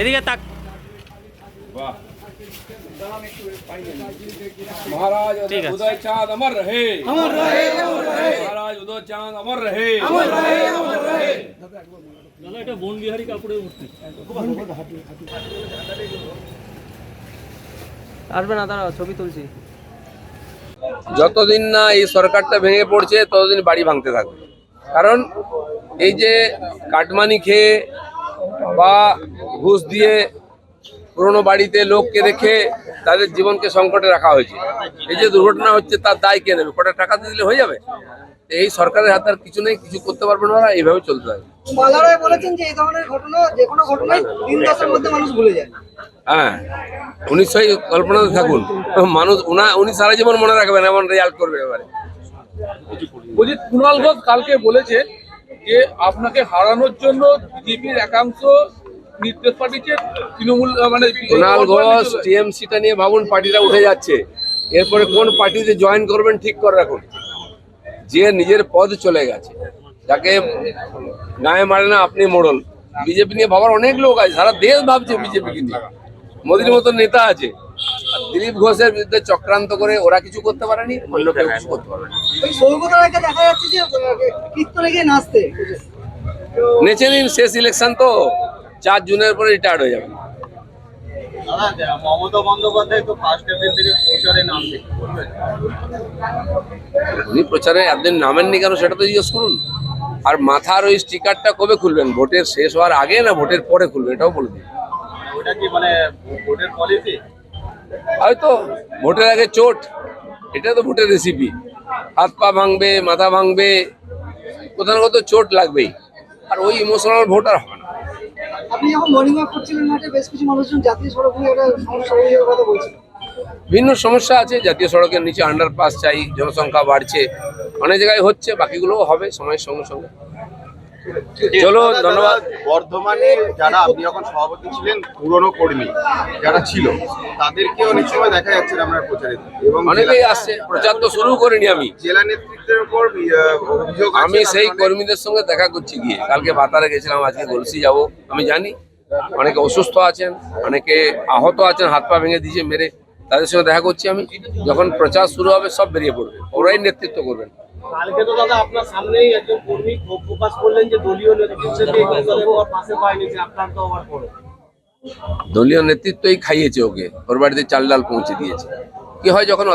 এদিকে তাক। মহারাজ আসবে না দাঁড়া ছবি তুলছি। যতদিন না এই সরকারটা ভেঙে পড়ছে ততদিন বাড়ি ভাঙতে থাকবে। কারণ এই যে কাটমানি খেয়ে বা ঘুষ দিয়ে পুরনো বাড়িতে লোককে রেখে তাদের জীবনকে সংকটে রাখা হয়েছে। এই যে দুর্ঘটনা হচ্ছে তার দায় কে নেবে? কটা টাকা দিয়ে দিলে হয়ে যাবে? এই সরকারের হাতে আর কিছু নেই কিছু করতে পারবে না ওরা এইভাবে চলতে মালারায় বলেছেন যে এই ধরনের ঘটনা যে কোনো ঘটনায় তিন দশের মধ্যে মানুষ ভুলে যায়। হ্যাঁ উনি সেই কল্পনাতে থাকুন। মানুষ উনা উনি সারা জীবন মনে রাখবেন এমন রেজাল্ট করবে এবারে। বলছি কুণাল ঘোষ কালকে বলেছে যে আপনাকে হারানোর জন্য বিজেপির একাংশ নির্দেশ পাঠিয়েছে তৃণমূল মানে কুণাল ঘোষ টিএমসিটা নিয়ে ভাবুন পার্টিটা উঠে যাচ্ছে। এরপরে কোন পার্টিতে জয়েন করবেন ঠিক করে রাখুন। যে নিজের পদ চলে গেছে। যাকে গায়ে মারে না আপনি মোড়ল। বিজেপি নিয়ে ভাবার অনেক লোক আছে সারা দেশ ভাবছে বিজেপিকে নিয়ে। মোদির মতো নেতা আছে। দিলীপ ঘোষের বিরুদ্ধে চক্রান্ত করে ওরা কিছু করতে পারেনি অন্য কেউ কিছু করতে পারেনি। নেচে নিন শেষ ইলেকশন তো। চার জুনের পরে রিটায়ার্ড হয়ে যাবে। দাদা মমতা বন্দ্যোপাধ্যায় তো ফার্স্টের দিন থেকে প্রচারে নামছে উনি প্রচারে একদিন নামেননি কেন সেটা তো জিজ্ঞেস করুন। আর মাথার ওই স্টিকারটা কবে খুলবেন? ভোটের শেষ হওয়ার আগে না ভোটের পরে খুলবেন এটাও বলে দিন। ওটা কি মানে ভোটের পলিসি হয়তো ভোটের আগে চোট এটা তো ভোটের রেসিপি হাত পা ভাঙবে মাথা ভাঙবে কোথাও না কোথাও চোট লাগবেই। আর ওই ইমোশনাল ভোট আর না। আপনি যখন মর্নিং ওয়াক করছিলেন মাঠে বেশ কিছু মানুষজন জাতীয় সড়ক নিয়ে একটা সমস্যা হয়ে কথা বলছিলেন। ভিন্ন সমস্যা আছে, জাতীয় সড়কের নিচে আন্ডারপাস চাই, জনসংখ্যা বাড়ছে, অনেক জায়গায় হচ্ছে, বাকিগুলোও হবে সময়ের সঙ্গে সঙ্গে। চলো ধন্যবাদ। বর্ধমানে যারা আপনি যখন সভাপতি ছিলেন পুরনো কর্মী যারা ছিল তাদেরকেও অনেক সময় দেখা যাচ্ছে আপনার প্রচারে এবং অনেকেই আসছে প্রচার তো শুরু করিনি আমি। জেলা নেতৃত্বের উপর অভিযোগ আমি সেই কর্মীদের সঙ্গে দেখা করছি গিয়ে। কালকে ভাতারে গেছিলাম আজকে গলসি যাব। আমি জানি অনেকে অসুস্থ আছেন অনেকে আহত আছেন হাত পা ভেঙে দিয়েছে মেরে। তাদের সঙ্গে দেখা করছি আমি। যখন প্রচার শুরু হবে সব বেরিয়ে পড়বে। ওরাই নেতৃত্ব করবেন। কালকে তো দাদা আপনার সামনেই একজন কর্মী ক্ষোভ প্রকাশ করলেন যে দলীয় পাশে পায়নি, যে পরে দলীয় নেতৃত্বই খাইয়েছে ওকে। ওর বাড়িতে চাল ডাল পৌঁছে দিয়েছে। কি হয় যখন